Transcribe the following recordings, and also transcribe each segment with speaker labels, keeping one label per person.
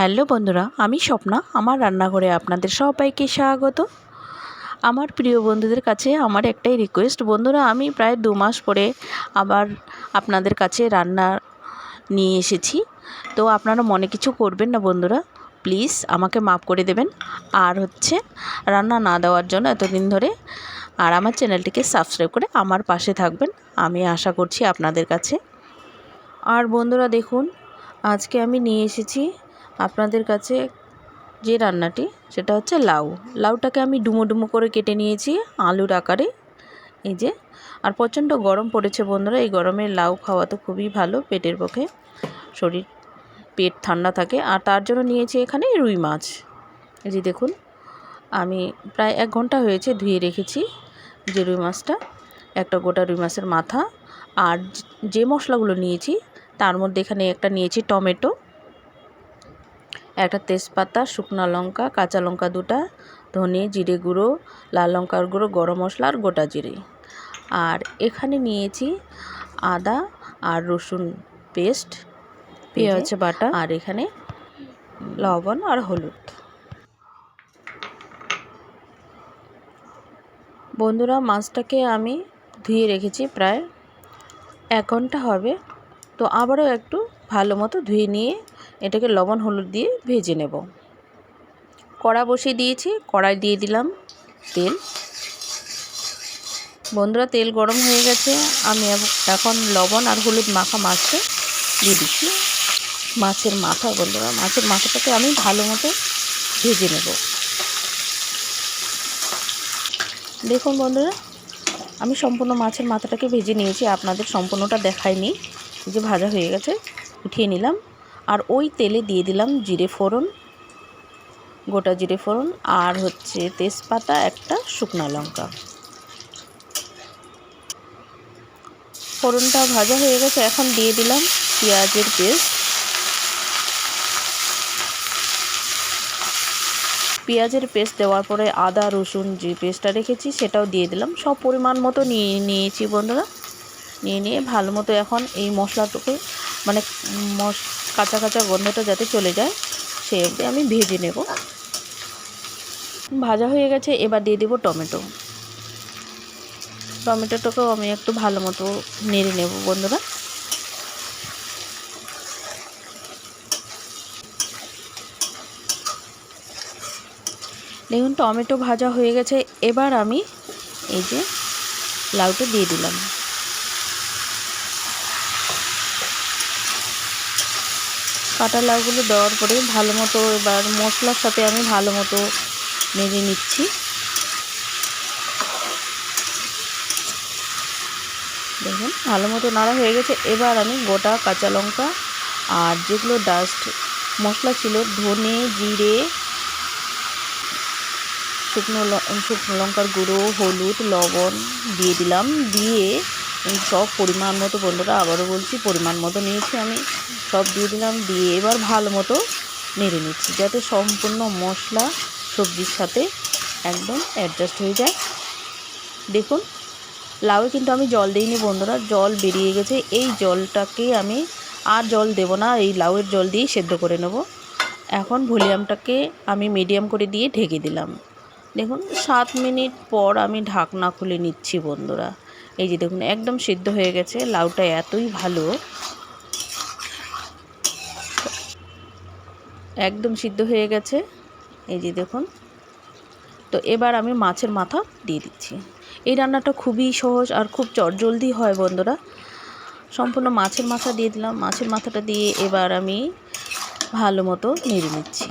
Speaker 1: Hello বন্ধুরা, আমি স্বপ্না, আমার রান্নাঘরে আপনাদের সবাইকে স্বাগত। আমার প্রিয় বন্ধুদের কাছে আমার একটাই রিকোয়েস্ট বন্ধুরা, আমি প্রায় দু মাস পরে আবার আপনাদের কাছে রান্না নিয়ে এসেছি। তো আপনারা মনে কিছু করবেন না বন্ধুরা প্লিজ আমাকে মাফ করে দেবেন। আর হচ্ছে, রান্না না দেওয়ার জন্য এতদিন ধরে আর আমার চ্যানেলটিকে সাবস্ক্রাইব করে আমার পাশে থাকবেন, আমি আশা করছি আপনাদের কাছে। আর বন্ধুরা, দেখুন, আজকে আমি নিয়ে এসেছি আপনাদের কাছে যে রান্নাটি, সেটা হচ্ছে লাউ। লাউটাকে আমি ডুমো ডুমো করে কেটে নিয়েছি আলুর আকারে। এই যে, আর প্রচণ্ড গরম পড়েছে বন্ধুরা, এই গরমে লাউ খাওয়া তো খুবই ভালো পেটের পক্ষে। শরীর, পেট ঠান্ডা থাকে। আর তার জন্য নিয়েছি এখানে রুই মাছ। এই যে দেখুন, আমি প্রায় এক ঘণ্টা হয়েছে ধুয়ে রেখেছি যে রুই মাছটা। একটা গোটা রুই মাছের মাথা। আর যে মশলাগুলো নিয়েছি, তার মধ্যে এখানে একটা নিয়েছি টমেটো। একটা তেজপাতা শুকনো লঙ্কা কাঁচা লঙ্কা দুটা ধনে জিরে গুঁড়ো লাল লঙ্কার গুঁড়ো গরম মশলা আর গোটা জিরে। আর এখানে নিয়েছি আদা আর রসুন পেস্ট পেঁয়াজ বাটা। আর এখানে লবণ আর হলুদ। বন্ধুরা মাছটাকে আমি ধুয়ে রেখেছি প্রায় এক ঘণ্টা হবে। তো আবারও একটু ভালো মতো ধুয়ে নিয়ে এটাকে লবণ, হলুদ দিয়ে ভেজে নেব। কড়া বসিয়ে দিয়েছি, কড়াই দিয়ে দিলাম তেল। বন্ধুরা, তেল গরম হয়ে গেছে। আমি এখন লবণ আর হলুদ মাখা মাছটা দিয়ে দিচ্ছি। মাছের মাথা, বন্ধুরা, মাছের মাথাটাকে আমি ভালো মতো ভেজে নেব। দেখুন বন্ধুরা, আমি সম্পূর্ণ মাছের মাথাটাকে ভেজে নিয়েছি। আপনাদের সম্পূর্ণটা দেখাইনি। যে ভাজা হয়ে গেছে, উঠিয়ে নিলাম। আর ওই তেলে দিয়ে দিলাম জিরে ফোড়ন, গোটা জিরে ফোড়ন আর হচ্ছে তেজপাতা, একটা শুকনো লঙ্কা। ফোড়নটা ভাজা হয়ে গেছে, এখন দিয়ে দিলাম পেঁয়াজের পেস্ট। পেঁয়াজের পেস্ট দেওয়ার পরে আদা, রসুন যে পেস্টটা রেখেছি, সেটাও দিয়ে দিলাম। সব পরিমাণ মতো নিয়ে নিয়েছি বন্ধুরা। নিয়ে নিয়ে ভালো মতো এখন এই মশলাটুকু মানে মশ কাঁচা কাঁচা গন্ধটা যাতে চলে যায়, সেই অবধি আমি ভেজে নেব। ভাজা হয়ে গেছে, এবার দিয়ে দেবো টমেটো। টমেটোটাকেও আমি একটু ভালো মতো নেড়ে নেব, বন্ধুরা। দেখুন, টমেটো ভাজা হয়ে গেছে, এবার আমি এই যে লাউটা দিয়ে দিলাম। কাটা লাউগুলো দেওয়ার পরে ভালো মতো এবার মশলার সাথে আমি ভালো মতো নেড়ে নিচ্ছি। দেখুন, ভালো মতো নাড়া হয়ে গেছে। এবার আমি গোটা কাঁচা লঙ্কা আর যেগুলো ডাস্ট মশলা ছিল, ধনে, জিরে, শুকনো শুকনো লঙ্কার গুঁড়ো, হলুদ, লবণ দিয়ে দিলাম। দিয়ে সব পরিমাণ মতো বন্ধুরা, আবারও বলছি, পরিমাণ মতো নিয়েছি আমি। সব দিয়ে দিলাম, দিয়ে এবার ভালো মতো নেড়ে নিচ্ছি, যাতে সম্পূর্ণ মশলা সবজির সাথে একদম অ্যাডজাস্ট হয়ে যায়। দেখুন, লাউয়ে কিন্তু আমি জল দিইনি বন্ধুরা, জল বেরিয়ে গেছে। এই জলটাকে আমি আর জল দেব না, এই লাউয়ের জল দিয়েই সেদ্ধ করে নেব। এখন ভলিউমটাকে আমি মিডিয়াম করে দিয়ে ঢেকে দিলাম। দেখুন, সাত মিনিট পর আমি ঢাকনা খুলে নিচ্ছি বন্ধুরা। এই যে দেখুন, একদম সিদ্ধ হয়ে গেছে, লাউটা এতই ভালো। একদম সিদ্ধ হয়ে গেছে। এই যে দেখুন, তো এবার আমি মাছের মাথা দিয়ে দিচ্ছি। এই রান্নাটা খুবই সহজ আর খুব চটজলদি হয় বন্ধুরা। সম্পূর্ণ মাছের মাথা দিয়ে দিলাম, মাছের মাথাটা দিয়ে এবার আমি ভালো মতো নেড়ে নিচ্ছি।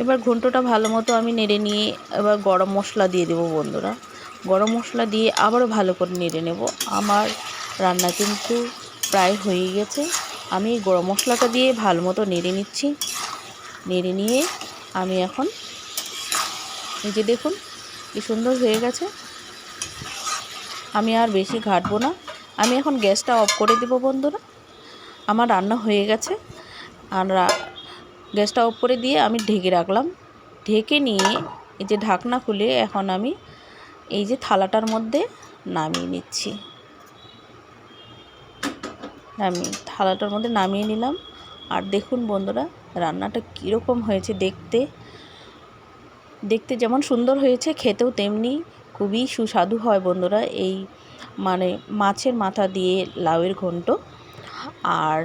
Speaker 1: এবার ঘন্টটা ভালো মতো আমি নেড়ে নিয়ে এবার গরম মশলা দিয়ে দেবো বন্ধুরা। গরম মশলা দিয়ে আবারও ভালো করে নেড়ে নেব। আমার রান্না কিন্তু প্রায় হয়ে গেছে। আমি গরম মশলাটা দিয়ে ভালো মতো নেড়ে নিচ্ছি। নেড়ে নিয়ে আমি এখন এই যে দেখুন, কি সুন্দর হয়ে গেছে। আমি আর বেশি ঘাটবো না। আমি এখন গ্যাসটা অফ করে দেবো বন্ধুরা। আমার রান্না হয়ে গেছে। আর গ্যাসটা করে দিয়ে আমি ঢেকে রাখলাম। ঢেকে নিয়ে এই যে ঢাকনা খুলে এখন আমি এই যে থালাটার মধ্যে নামিয়ে নিচ্ছি। আমি থালাটার মধ্যে নামিয়ে নিলাম। আর দেখুন বন্ধুরা, রান্নাটা কীরকম হয়েছে দেখতে। দেখতে যেমন সুন্দর হয়েছে, খেতেও তেমনি খুবই সুস্বাদু হয় বন্ধুরা এই মানে মাছের মাথা দিয়ে লাউয়ের ঘন্ট। আর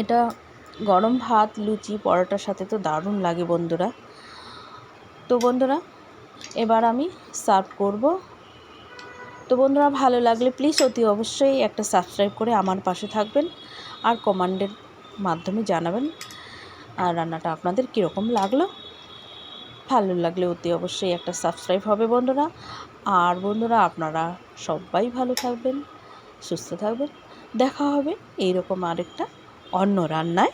Speaker 1: এটা গরম ভাত, লুচি, পরোটার সাথে তো দারুণ লাগে বন্ধুরা। তো বন্ধুরা, এবার আমি সার্ভ করব। তো বন্ধুরা, ভালো লাগলে প্লিজ অতি অবশ্যই একটা সাবস্ক্রাইব করে আমার পাশে থাকবেন আর কমান্ডের মাধ্যমে জানাবেন আর রান্নাটা আপনাদের কীরকম লাগল। ভালো লাগলে অতি অবশ্যই একটা সাবস্ক্রাইব হবে বন্ধুরা। আর বন্ধুরা, আপনারা সবাই ভালো থাকবেন, সুস্থ থাকবেন। দেখা হবে এইরকম আরেকটা অন্য রান্নায়।